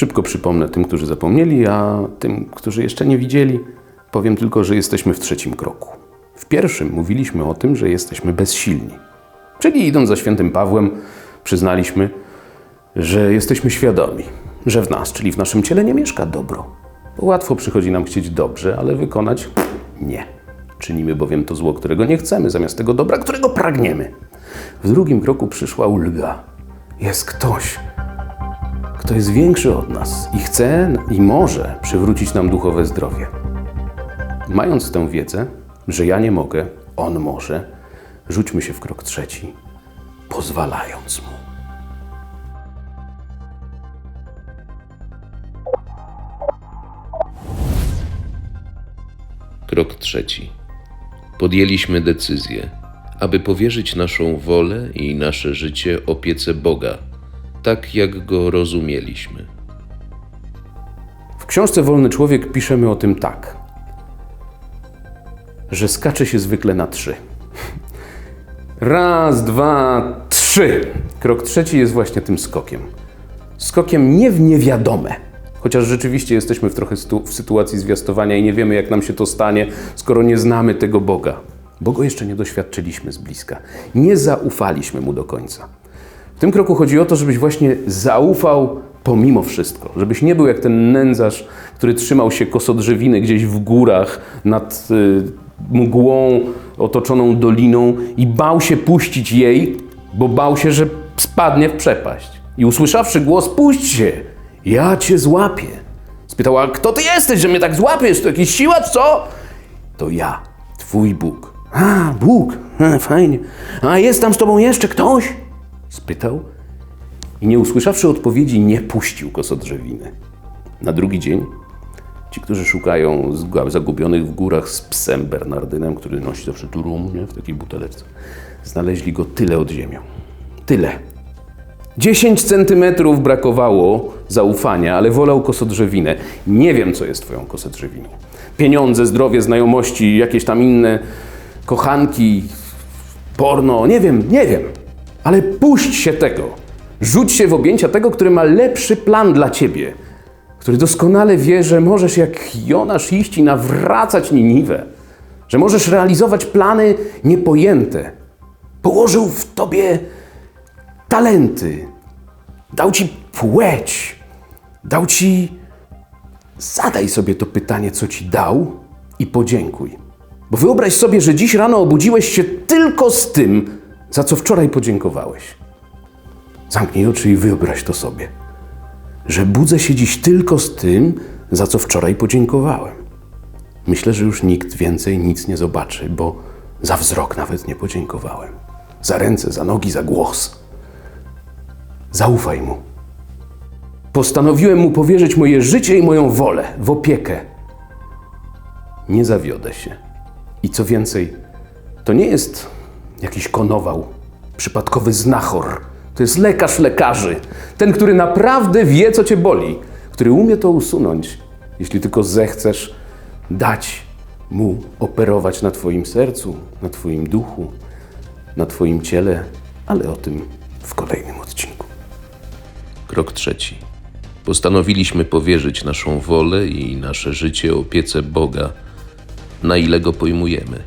Szybko przypomnę tym, którzy zapomnieli, a tym, którzy jeszcze nie widzieli, powiem tylko, że jesteśmy w trzecim kroku. W pierwszym mówiliśmy o tym, że jesteśmy bezsilni. Czyli idąc za świętym Pawłem, przyznaliśmy, że jesteśmy świadomi, że w nas, czyli w naszym ciele, nie mieszka dobro. Łatwo przychodzi nam chcieć dobrze, ale wykonać nie. Czynimy bowiem to zło, którego nie chcemy, zamiast tego dobra, którego pragniemy. W drugim kroku przyszła ulga. Jest ktoś, kto jest większy od nas i chce i może przywrócić nam duchowe zdrowie. Mając tę wiedzę, że ja nie mogę, on może, rzućmy się w krok trzeci, pozwalając mu. Krok trzeci. Podjęliśmy decyzję, aby powierzyć naszą wolę i nasze życie opiece Boga, tak jak go rozumieliśmy. W książce Wolny Człowiek piszemy o tym tak, że skacze się zwykle na trzy. Raz, dwa, trzy. Krok trzeci jest właśnie tym skokiem. Skokiem nie w niewiadome. Chociaż rzeczywiście jesteśmy w trochę w sytuacji zwiastowania i nie wiemy, jak nam się to stanie, skoro nie znamy tego Boga. Bo go jeszcze nie doświadczyliśmy z bliska. Nie zaufaliśmy mu do końca. W tym kroku chodzi o to, żebyś właśnie zaufał pomimo wszystko. Żebyś nie był jak ten nędzarz, który trzymał się kosodrzewiny gdzieś w górach nad y, mgłą otoczoną doliną i bał się puścić jej, bo bał się, że spadnie w przepaść. I usłyszawszy głos, puść się, ja cię złapię. Spytała, kto ty jesteś, że mnie tak złapiesz? To jakiś siłacz, co? To ja, twój Bóg. A, Bóg, a, fajnie. A jest tam z tobą jeszcze ktoś? Spytał i nie usłyszawszy odpowiedzi, nie puścił kosodrzewiny. Na drugi dzień ci, którzy szukają zagubionych w górach z psem Bernardynem, który nosi zawsze tu rum, nie, w takiej buteleczce, znaleźli go tyle od ziemią. Tyle. 10 centymetrów brakowało zaufania, ale wolał kosodrzewinę. Nie wiem, co jest twoją kosodrzewiną. Pieniądze, zdrowie, znajomości, jakieś tam inne kochanki, porno, nie wiem, nie wiem. Ale puść się tego. Rzuć się w objęcia tego, który ma lepszy plan dla ciebie. Który doskonale wie, że możesz jak Jonasz iść i nawracać Niniwę. Że możesz realizować plany niepojęte. Położył w tobie talenty. Dał ci płeć. Dał ci. Zadaj sobie to pytanie, co ci dał i podziękuj. Bo wyobraź sobie, że dziś rano obudziłeś się tylko z tym, za co wczoraj podziękowałeś. Zamknij oczy i wyobraź to sobie, że budzę się dziś tylko z tym, za co wczoraj podziękowałem. Myślę, że już nikt więcej nic nie zobaczy, bo za wzrok nawet nie podziękowałem. Za ręce, za nogi, za głos. Zaufaj mu. Postanowiłem mu powierzyć moje życie i moją wolę w opiekę. Nie zawiodę się. I co więcej, to nie jest jakiś konował, przypadkowy znachor. To jest lekarz lekarzy. Ten, który naprawdę wie, co cię boli, który umie to usunąć, jeśli tylko zechcesz dać mu operować na Twoim sercu, na Twoim duchu, na Twoim ciele, ale o tym w kolejnym odcinku. Krok trzeci. Postanowiliśmy powierzyć naszą wolę i nasze życie opiece Boga, na ile go pojmujemy.